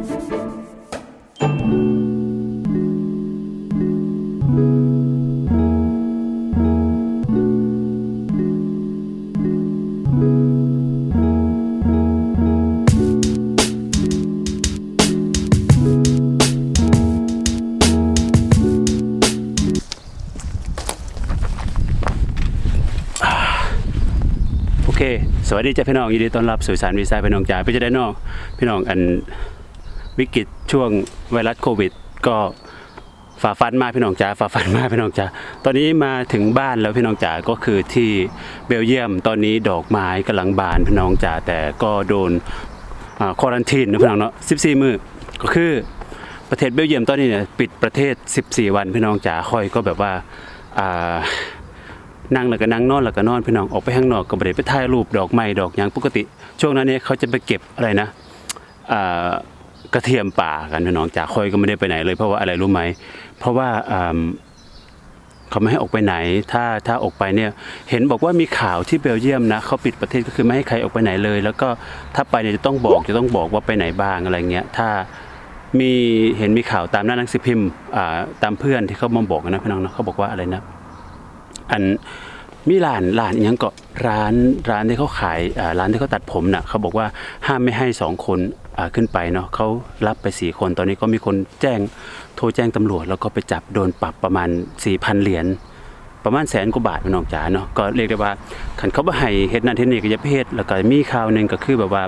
โอเค สวัสดีจ้าพี่น้องยินดีต้อนรับสู่สารวีซ่าพี่น้องจ๋าพี่จะได้น้อกพี่น้องอัน วิกฤตช่วงไวรัสโควิด ก็ฝ่าฟันมาพี่น้องจ๋าฝ่าฟันมาพี่น้องจ๋าตอนนี้มาถึงบ้านแล้วพี่น้องจ๋าก็คือที่เบลเยียม ตอนนี้ดอกไม้กำลังบานพี่น้องจ๋าแต่ก็โดนควอรันทีนนะพี่น้องเนาะ14 มื้อก็คือประเทศเบลเยียมตอนนี้เนี่ยปิดประเทศ 14 วันพี่น้องจ๋าคอยก็แบบว่าอ่านั่งแล้วก็นั่งนอนแล้วก็นอนพี่น้องออกไปข้างนอกก็บ่ได้ไปถ่ายรูปดอกไม้ดอกยางปกติ ช่วงนั้นเนี่ยเขาจะไปเก็บอะไรนะอ่า กระเทียมป่ากันพี่น้องจากคอยก็ไม่ได้ไปไหนเลยเพราะว่าอะไรรู้ไหมเพราะว่าเขาไม่ให้ออกไปไหน ถ้าถ้าออกไปเนี่ย เห็นบอกว่ามีข่าวที่เบลเยียมนะเขาปิดประเทศก็คือไม่ให้ใครออกไปไหนเลย แล้วก็ถ้าไปเนี่ยจะต้องบอกจะต้องบอกว่าไปไหนบ้างอะไรเงี้ย ถ้ามีเห็นมีข่าวตามหน้าหนังสือพิมพ์ตามเพื่อนที่เขามาบอกนะพี่น้องนะเขาบอกว่าอะไรนะ อันมีร้านร้านอหยังก็ร้านร้านที่เขาขายร้านที่เขาตัดผมน่ะเขาบอกว่าห้ามไม่ให้สองคน ขึ้นไปเนาะเขารับไปสี่คน ตอนนี้ก็มีคนแจ้งโทรแจ้งตำรวจ แล้วก็ไปจับโดนปรับประมาณ4ี่พันเหรียญประมาณแสนกว่าบาทพี่น้องจ๋าเนาะก็เรียกได้ว่าขันเขาบ่ให้เฮ็ดนั่นเฮ็ดนี่ก็อย่าเฮ็ดแล้วก็มีข่าวหนึ่งก็คือแบบว่า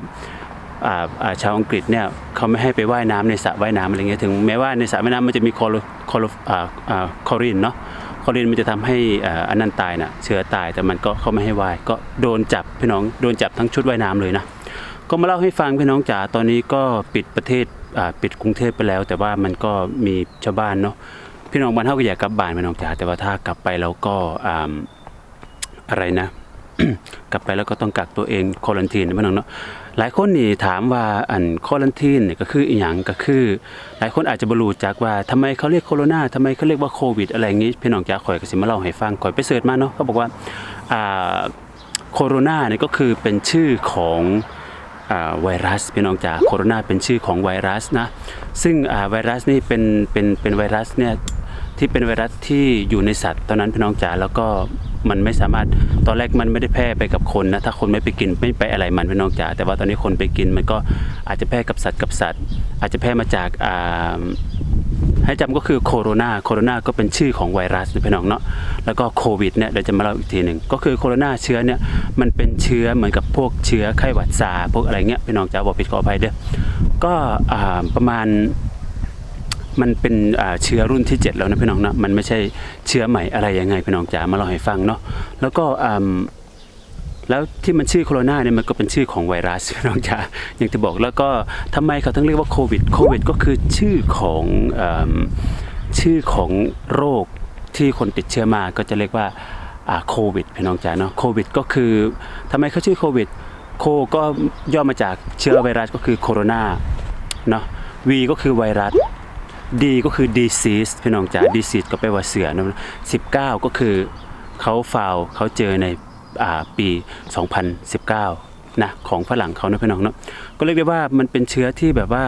าาชาวอังกฤษเนี่ยเขาไม่ให้ไปว่ายน้ำในสระว่ายน้ำอะไรเงี้ยถึงแม้ว่าในสระว่ายน้ำมันจะมีคลอร์คอร์คอรินเนาะคลอรีนมันจะทำให้อันนั้นตายน่ะเชื้อตายแต่มันก็เขาไม่ให้ว่ายก็โดนจับพี่น้องโดนจับทั้งชุดว่ายน้ำเลยนะ ก็มาเล่าให้ฟังพี่น้องจ๋าตอนนี้ก็ปิดประเทศอ่าปิดกรุงเทพไปแล้ว แต่ว่ามันก็มีชาวบ้านเนาะพี่น้องบ้านเฮาก็อยากกลับบ้านพี่น้องจ๋าแต่ว่าถ้ากลับไปแล้วก็อ่าอะไรนะ กลับไปแล้วก็ต้องกักตัวเองควอลันทีนพี่น้องเนาะหลายคนนี่ถามว่าอันควอลันทีนเนี่ยก็คืออีหยังก็คือ หลายคนอาจจะบรูจักว่าทำไมเขาเรียกโคโรนาทำไมเขาเรียกว่าโควิด อะไรอย่างงี้พี่น้องจ๋าข่อยก็สิมาเล่าให้ฟังข่อยไปเสิร์ชมาเนาะเขาบอกว่าอ่าโคโรนาเนี่ยก็คือเป็นชื่อของ ไวรัสพี่น้องจ๋าโคโรนาเป็นชื่อของไวรัสนะซึ่งอ่าไวรัสนี่เป็นเป็นเป็นไวรัสเนี่ยที่เป็นไวรัสที่อยู่ในสัตว์ตอนนั้นพี่น้องจ๋าแล้วก็มันไม่สามารถตอนแรกมันไม่ได้แพร่ไปกับคนนะถ้าคนไม่ไปกินไม่ไปอะไรมันพี่น้องจ๋าแต่ว่าตอนนี้คนไปกินมันก็อาจจะแพร่กับสัตว์กับสัตว์ อาจจะแพร่มาจากอ่า ให้จำก็คือโคโรนาโคโรนาก็เป็นชื่อของไวรัสนะพี่น้องเนาะแล้วก็โควิดเนี่ยเดี๋ยวจะมาเล่าอีกทีหนึ่งก็คือโคโรนาเชื้อเนี่ยมันเป็นเชื้อเหมือนกับพวกเชื้อไข้หวัดซาพวกอะไรเงี้ยพี่น้องจ๋าบอกผิดขออภัยเด้อก็ประมาณมันเป็นเชื้อรุ่นที่ 7 แล้วนะพี่น้องนะมันไม่ใช่เชื้อใหม่อะไรยังไงพี่น้องจ๋ามาเล่าให้ฟังเนาะแล้วก็ แล้วที่มันชื่อโคโรนาเนี่ยมันก็เป็นชื่อของไวรัสพี่น้องจ๋าอย่างที่บอกแล้วก็ทำไมเขาต้องเรียกว่าโควิดโควิดก็คือชื่อของอชื่อของโรคที่คนติดเชื้อมาก็จะเรียกว่าโควิดพี่น้องจ๋าเนาะโควิดก็คือทำไมเขาชื่อโควิดโคก็ย่อมาจากเชื้อไวรัสก็คือโคโรนาเนาะวีก็คือไวรัสดีก็คือ disease พี่น้องจ๋า disease ก็แปลว่าเสือนะ19 ก็คือเขาฟาวเขาเจอใน ปี 2019นะของฝรั่งเขานะพี่น้องเนาะก็เรียกได้ว่ามันเป็นเชื้อที่แบบว่า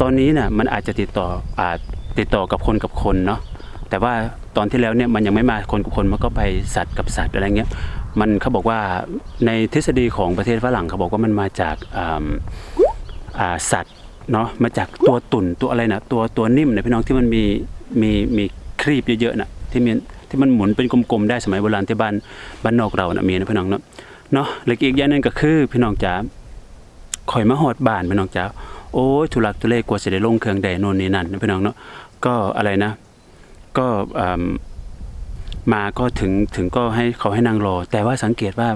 ตอนนี้เนี่ยมันอาจจะติดต่ออาจติดต่อกับคนกับคนเนาะแต่ว่าตอนที่แล้วเนี่ยมันยังไม่มาคนกับคนมันก็ไปสัตว์กับสัตว์อะไรเงี้ยมันเขาบอกว่าในทฤษฎีของประเทศฝรั่งเขาบอกว่ามันมาจากสัตว์เนาะมาจากตัวตุ่นตัวอะไรนะตัวตัวนิ่มนะพี่น้องที่มันมีมีมีครีบเยอะๆนะที่มี ที่มันหมุนเป็นกลมๆได้สมัยโบราณที่บ้านบ้านนอกเรานะมีนะพี่น้องเนาะเนาะแล้วก็อีกอย่างนึงก็คือพี่น้องจ๋าข่อยมาหอดบ้านพี่น้องจ๋าโอ้ยทุลักทุเลกว่าจะได้ลงเครื่องใดโน่นนี่นั่นนะพี่น้องเนาะก็อะไรนะ ก็อ่ามาก็ถึงถึงก็ให้เขาให้นั่งรอ แต่ว่าสังเกตว่า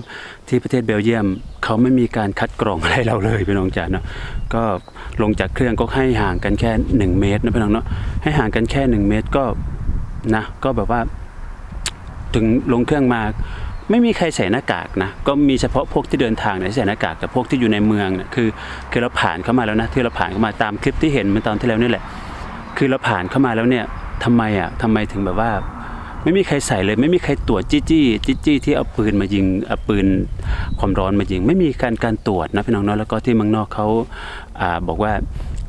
ที่ประเทศเบลเยียม เขาไม่มีการคัดกรองอะไรเราเลยพี่น้องจ๋าเนาะก็ลงจากเครื่องก็ให้ห่างกันแค่ 1 เมตรนะพี่น้องเนาะให้ห่างกันแค่ 1 เมตรก็นะก็แบบว่า ถึงลงเครื่องมา ไม่มีใครใส่หน้ากากนะ ก็มีเฉพาะพวกที่เดินทางเนี่ยใส่หน้ากากแต่พวกที่อยู่ในเมืองเนี่ยคือคือเราผ่านเข้ามาแล้วนะที่เราผ่านเข้ามาตามคลิปที่เห็นเมื่อตอนที่แล้วนี่แหละ คือเราผ่านเข้ามาแล้วเนี่ยทำไมอะทำไมถึงแบบว่า ไม่มีใครใส่เลยไม่มีใครตรวจจี้จี้จี้จี้ที่เอาปืนมายิงเอาปืนความร้อนมายิง ไม่มีการการตรวจนะพี่น้องเนาะแล้วก็ที่เมืองนอกเขาอ่าบอกว่า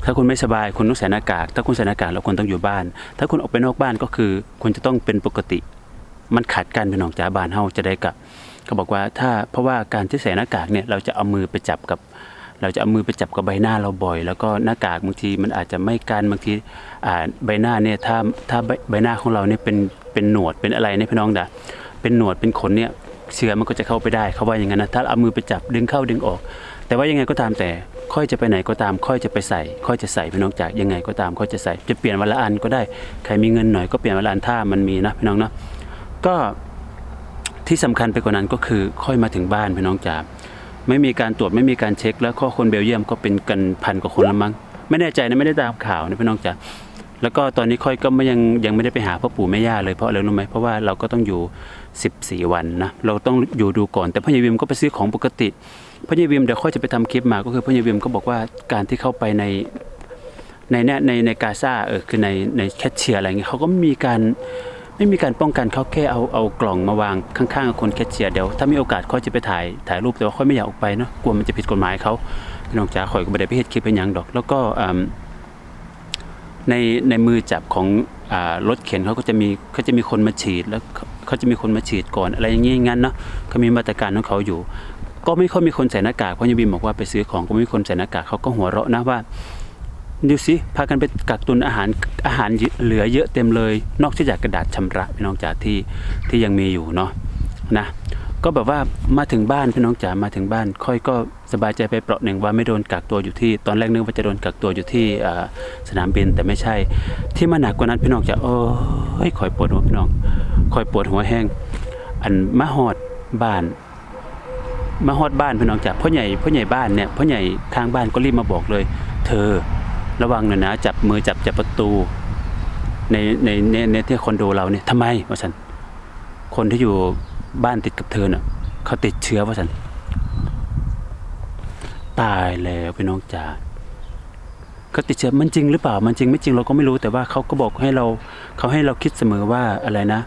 ถ้าคุณไม่สบายคุณต้องใส่หน้ากาก ถ้าคุณใส่หน้ากากแล้วคุณต้องอยู่บ้าน ถ้าคุณออกไปนอกบ้านก็คือคุณจะต้องเป็นปกติ มันขัดกันเป็นของจ๋าบานเฮาจะได้กับเขาบอกว่าถ้าเพราะว่าการที่ใส่หน้ากากเนี่ยเราจะเอามือไปจับกับ เราจะเอามือไปจับกับใบหน้าเราบ่อย แล้วก็หน้ากากบางทีมันอาจจะไม่กันบางทีอ่าใบหน้าเนี่ยถ้าถ้าใบใบหน้าของเราเนี่ยเป็นเป็นหนวดเป็นอะไรเนี่ยพี่น้องดะเป็นหนวดเป็นขนเนี่ยเชื้อมันก็จะเข้าไปได้เขาว่าอย่างนั้นนะถ้าเอามือไปจับดึงเข้าดึงออก แต่ว่ายังไงก็ตามแต่ค่อยจะไปไหนก็ตาม ค่อยจะไปใส่ ค่อยจะใส่พี่น้องจากยังไงก็ตามค่อยจะใส่ จะเปลี่ยนวันละอันก็ได้ใครมีเงินหน่อยก็เปลี่ยนวันละอันถ้ามันมีนะพี่น้องเนาะ ก็ที่สำคัญไปกว่านั้นก็คือค่อยมาถึงบ้านพี่น้องจ๋าไม่มีการตรวจไม่มีการเช็ค แล้วข้อคนเบลเยียมก็เป็นกันพันกว่าคนละมั้งไม่แน่ใจนะไม่ได้ตามข่าวนะพี่น้องจ๋าแล้วก็ตอนนี้ค่อยก็ไม่ยังยังไม่ได้ไปหาพ่อปู่แม่ย่าเลยเพราะอะไรรู้ไหมเพราะว่าเราก็ต้องอยู่ 14 วันนะเราต้องอยู่ดูก่อน แต่พ่อใหญ่วิมก็ไปซื้อของปกติพ่อใหญ่วิมเดี๋ยวค่อยจะไปทำคลิปมาก็คือพ่อใหญ่วิมก็บอกว่าการที่เข้าไปในในเนี่ยในในกาซาเออคือในในแคชเชียร์อะไรเงี้ยเขาก็มีการ ไม่มีการป้องกันเขาแค่เอาเอากล่องมาวางข้างๆคนแคชเชียร์เดี๋ยวถ้ามีโอกาสค่อยจะไปถ่ายถ่ายรูปแต่ว่าค่อยไม่อยากออกไปเนาะกลัวมันจะผิดกฎหมายเขาพี่น้องจ๋าข่อยก็ไม่ได้ไปเฮ็ดคลิปเป็นยังดอก แล้วก็ในในมือจับของรถเข็นเขาก็จะมีเขาจะมีคนมาฉีดแล้วเขาจะมีคนมาฉีดก่อนอะไรอย่างเงี้ยงั้นเนาะเขามีมาตรการของเขาอยู่ ก็ไม่ค่อยมีคนใส่หน้ากากเพราะยายบิมบอกว่าไปซื้อของก็ไม่มีคนใส่หน้ากากเขาก็หัวเราะนะว่า ดูสิพากันไปกักตุนอาหารอาหารเหลือเยอะเต็มเลย นอกจากกระดาษชำระพี่น้องจ๋าที่ที่ยังมีอยู่เนาะนะก็แบบว่ามาถึงบ้านพี่น้องจ๋ามาถึงบ้าน ค่อยก็สบายใจไปเปราะหนึ่งว่าไม่โดนกักตัวอยู่ที่ ตอนแรกนึกว่าจะโดนกักตัวอยู่ที่สนามบินแต่ไม่ใช่ ที่มาหนักกว่านั้นพี่น้องจ๋าโอ้ยคอยปวดหัวพี่น้องคอยปวดหัวแห้ง อันมาฮอดบ้านมาฮอดบ้านพี่น้องจ๋าพ่อใหญ่พ่อใหญ่บ้านเนี่ยพ่อใหญ่ข้างบ้านก็รีบมาบอกเลย เธอ ระวังหน่อยนะจับมือจับจับประตู ในในในในที่คอนโดเราเนี่ยทำไมวะสันคนที่อยู่บ้านติดกับเธอเน่ะเขาติดเชื้อวะสันตายแล้วพี่น้องจ๋าเขาติดเชื้อมันจริงหรือเปล่า มันจริงไม่จริงเราก็ไม่รู้แต่ว่าเขาก็บอกให้เราเขาให้เราคิดเสมอว่าอะไรนะ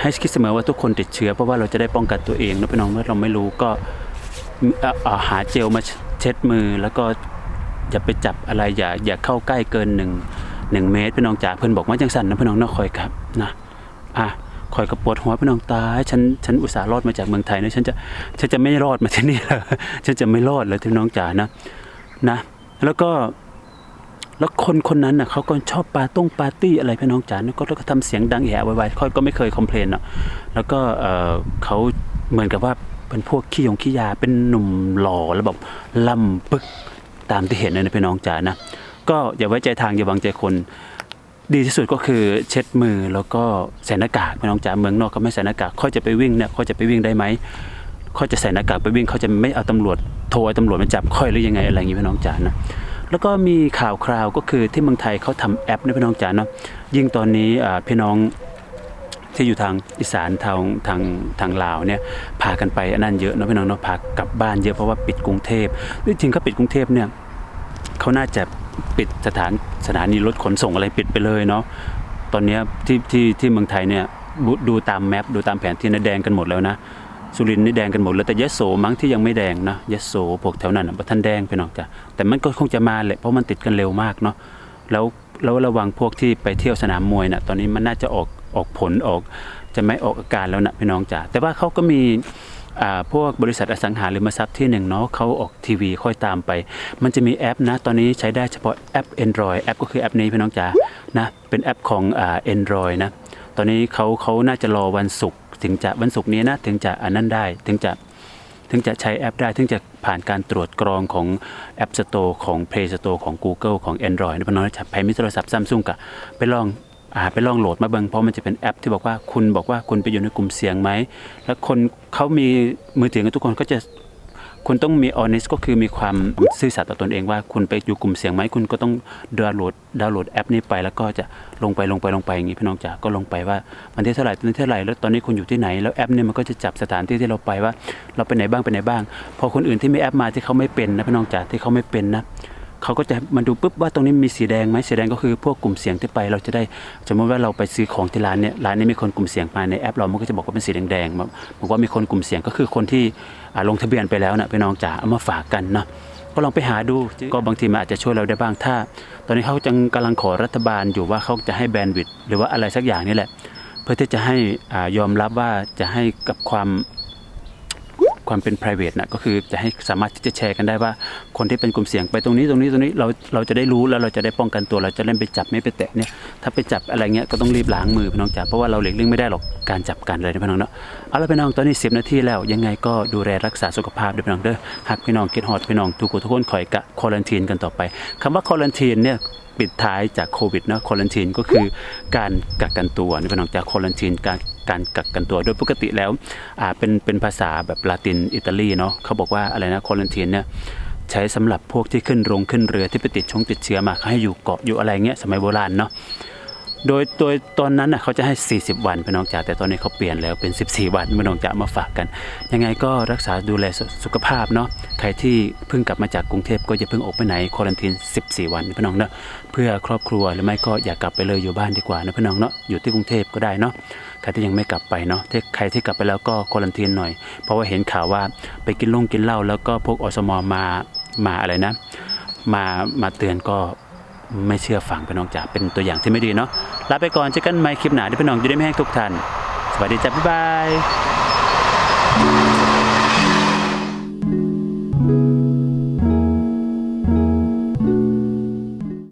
ให้คิดเสมอว่าทุกคนติดเชื้อเพราะว่าเราจะได้ป้องกันตัวเองนะพี่น้องเมื่อเราไม่รู้ก็หาเจลมาเช็ดมือแล้วก็ อย่าไปจับอะไรอย่าอย่าเข้าใกล้เกินหนึ่งหนึ่งเมตรพี่น้องจ๋าเพื่อนบอกว่าจังสันนะพี่น้องเนาคอยครับนะอะคอยกับปวดหัวพี่น้องตายฉันฉันอุตส่าห์รอดมาจากเมืองไทยนะฉันจะฉันจะไม่รอดมาที่นี่เลยฉันจะไม่รอดเลยพี่น้องจ๋านะนะ แล้วก็แล้วคนคนนั้นน่ะเขาก็ชอบปาต้งปาร์ตี้อะไรพี่น้องจ๋าแล้วก็แล้วก็ทำเสียงดังแหะไวๆค่อยก็ไม่เคยคอมเพลนเนาะแล้วก็เออเขาเหมือนกับว่าเป็นพวกขี้ยงขี้ยาเป็นหนุ่มหล่อแล้วแบบล่ำปึก ตามที่เห็นเลยนะพี่น้องจ๋านะก็อย่าไว้ใจทางอย่าวางใจคนดีที่สุดก็คือเช็ดมือแล้วก็ใส่หน้ากากพี่น้องจ๋าเมืองนอกก็ไม่ใส่หน้ากากค่อยจะไปวิ่งเนี่ยค่อยจะไปวิ่งได้ไหมค่อยจะใส่หน้ากากไปวิ่งเขาจะไม่เอาตำรวจโทรให้ตำรวจมาจับค่อยหรือยังไงอะไรอย่างงี้พี่น้องจ๋านะแล้วก็มีข่าวคราวก็คือที่เมืองไทยเขาทำแอปนะพี่น้องจ๋าเนาะยิ่งตอนนี้พี่น้องที่อยู่ทางอีสานทางทางทางลาวเนี่ยพากันไปอันนั้นเยอะนะพี่น้องเนาะพากลับบ้านเยอะเพราะว่าปิดกรุงเทพจริงๆเขาปิดกรุงเทพเนี่ย เขาน่าจะปิดสถานสถานีรถขนส่งอะไรปิดไปเลยเนาะตอนนี้ที่ที่ที่เมืองไทยเนี่ยดูตามแมปดูตามแผนที่นะแดงกันหมดแล้วนะสุรินทร์นี่แดงกันหมดแล้วแต่ยะโสมั้งที่ยังไม่แดงนะยะโสพวกแถวนั้นนะบ่ท่านแดงไปหนอกจ้ะแต่มันก็คงจะมาแหละเพราะมันติดกันเร็วมากเนาะแล้วแล้วระวังพวกที่ไปเที่ยวสนามมวยนะตอนนี้มันน่าจะออกออกผลออกจะไม่ออกอาการแล้วนะพี่น้องจ๋าแต่ว่าเขาก็มี พวกบริษัทอสังหาริมทรัพย์ที่หนึ่งเนาะเขาออกทีวีค่อยตามไป มันจะมีแอปนะ ตอนนี้ใช้ได้เฉพาะแอป Android แอปก็คือแอปนี้พี่น้องจ๋านะเป็นแอปของอ่า Android นะตอนนี้เขาเขาน่าจะรอวันศุกร์ถึงจะวันศุกร์นี้นะถึงจะอันนั้นได้ถึงจะถึงจะใช้แอปได้ ถึงจะผ่านการตรวจกรองของแอป Store ของ Play Store ของ Google ของ Android นะพี่น้องจะใครมีโทรศัพท์ซัมซุงกะไปลอง อ่าไปลองโหลดมาเบิ่งเพราะมันจะเป็นแอป ที่บอกว่าคุณบอกว่าคุณไปอยู่ในกลุ่มเสี่ยงไหม แล้วคนเขามีมือถือกันทุกคนก็จะคุณต้องมี honest ก็คือมีความซื่อสัตย์ต่อตนเองว่าคุณไปอยู่กลุ่มเสี่ยงไหมคุณก็ต้องดาวน์โหลดดาวน์โหลดแอปนี้ไป แล้วก็จะลงไปลงไปลงไปอย่างนี้พี่น้องจ๋าก็ลงไปว่าวันที่เท่าไหร่ตอนที่เท่าไหร่แล้วตอนนี้คุณอยู่ที่ไหนแล้วแอปเนี่ยมันก็จะจับสถานที่ที่เราไปว่า เราไปไหนบ้างไปไหนบ้าง พอคนอื่นที่มีแอปมาที่เขาไม่เป็นนะพี่น้องจ๋าที่เขาไม่เป็นนะ เขาก็จะมาดูปุ๊บว่าตรงนี้มีสีแดงไหมสีแดงก็คือพวกกลุ่มเสี่ยงที่ไปเราจะได้สมมติว่าเราไปซื้อของที่ร้านเนี่ยร้านนี้มีคนกลุ่มเสี่ยงมาในแอปเรามันก็จะบอกว่าเป็นสีแดงๆบอกบอกว่ามีคนกลุ่มเสี่ยงก็คือคนที่อ่าลงทะเบียนไปแล้วนะพี่น้องจ๋าเอามาฝากกันเนาะก็ลองไปหาดูก็บางทีมันอาจจะช่วยเราได้บ้างถ้า ตอนนี้เขาจังกำลังขอรัฐบาลอยู่ว่าเขาจะให้แบนด์วิดหรือว่าอะไรสักอย่างนี่แหละ เพื่อที่จะให้อ่ายอมรับว่าจะให้กับความ ความเป็น private นะก็คือจะให้สามารถที่จะแชร์กันได้ว่า คนที่เป็นกลุ่มเสี่ยงไปตรงนี้ตรงนี้ตรงนี้เราเราจะได้รู้แล้วเราจะได้ป้องกันตัวเราจะเล่นไปจับไม่ไปแตะเนี่ยถ้าไปจับอะไรเงี้ยก็ต้องรีบล้างมือพี่น้องจ๋าเพราะว่าเราหลีกเลี่ยงไม่ได้หรอกการจับกันเลยนะพี่น้องเนาะเอาละพี่น้องตอนนี้10นาทีแล้วยังไงก็ดูแลรักษาสุขภาพด้วยพี่น้องเด้อหากพี่น้องคิดฮอดพี่น้องทุกคนทุกคนคอยกะควอลันทีนกันต่อไปคำว่าควอลันทีนเนี่ย ปิดท้ายจากโควิดเนาะควอลันทีนก็คือการกักกันตัวนี่เป็นของจากควอลันทีนการการกักกันตัวโดยปกติแล้วอ่าเป็นเป็นภาษาแบบลาตินอิตาลีเนาะเขาบอกว่าอะไรนะควอลันทีนเนี่ยใช้สำหรับพวกที่ขึ้นโรงขึ้นเรือที่ไปติดชงติดเชื้อมาเขาให้อยู่เกาะอยู่อะไรเงี้ยสมัยโบราณเนาะ โดยโดยตอนนั้นน่ะเขาจะให้ 40 วันพี่น้องจ๋าแต่ตอนนี้เขาเปลี่ยนแล้วเป็น 14 วันพี่น้องจ๋ามาฝากกัน ยังไงก็รักษาดูแลสุสุขภาพเนาะใครที่เพิ่งกลับมาจากกรุงเทพก็อย่าเพิ่งออกไปไหนควอลันทีน 14 วันพี่น้องเนาะเพื่อครอบครัวหรือไม่ก็อย่ากลับไปเลยอยู่บ้านดีกว่านะพี่น้องเนาะอยู่ที่กรุงเทพก็ได้เนาะใครที่ยังไม่กลับไปเนาะใครที่กลับไปแล้วก็ควอลันทีนหน่อย เพราะว่าเห็นข่าวว่าไปกินลงกินเหล้าแล้วก็พวกอสมมามาอะไรนะ มามาเตือนก็ ไม่เชื่อฟังพี่น้องจ๋าเป็นตัวอย่างที่ไม่ดีเนาะลาไปก่อนเจอกันใหม่คลิปหน้าที่พี่น้องจะได้ไม่แห้งทุกท่านสวัสดีจ้าบ๊ายบาย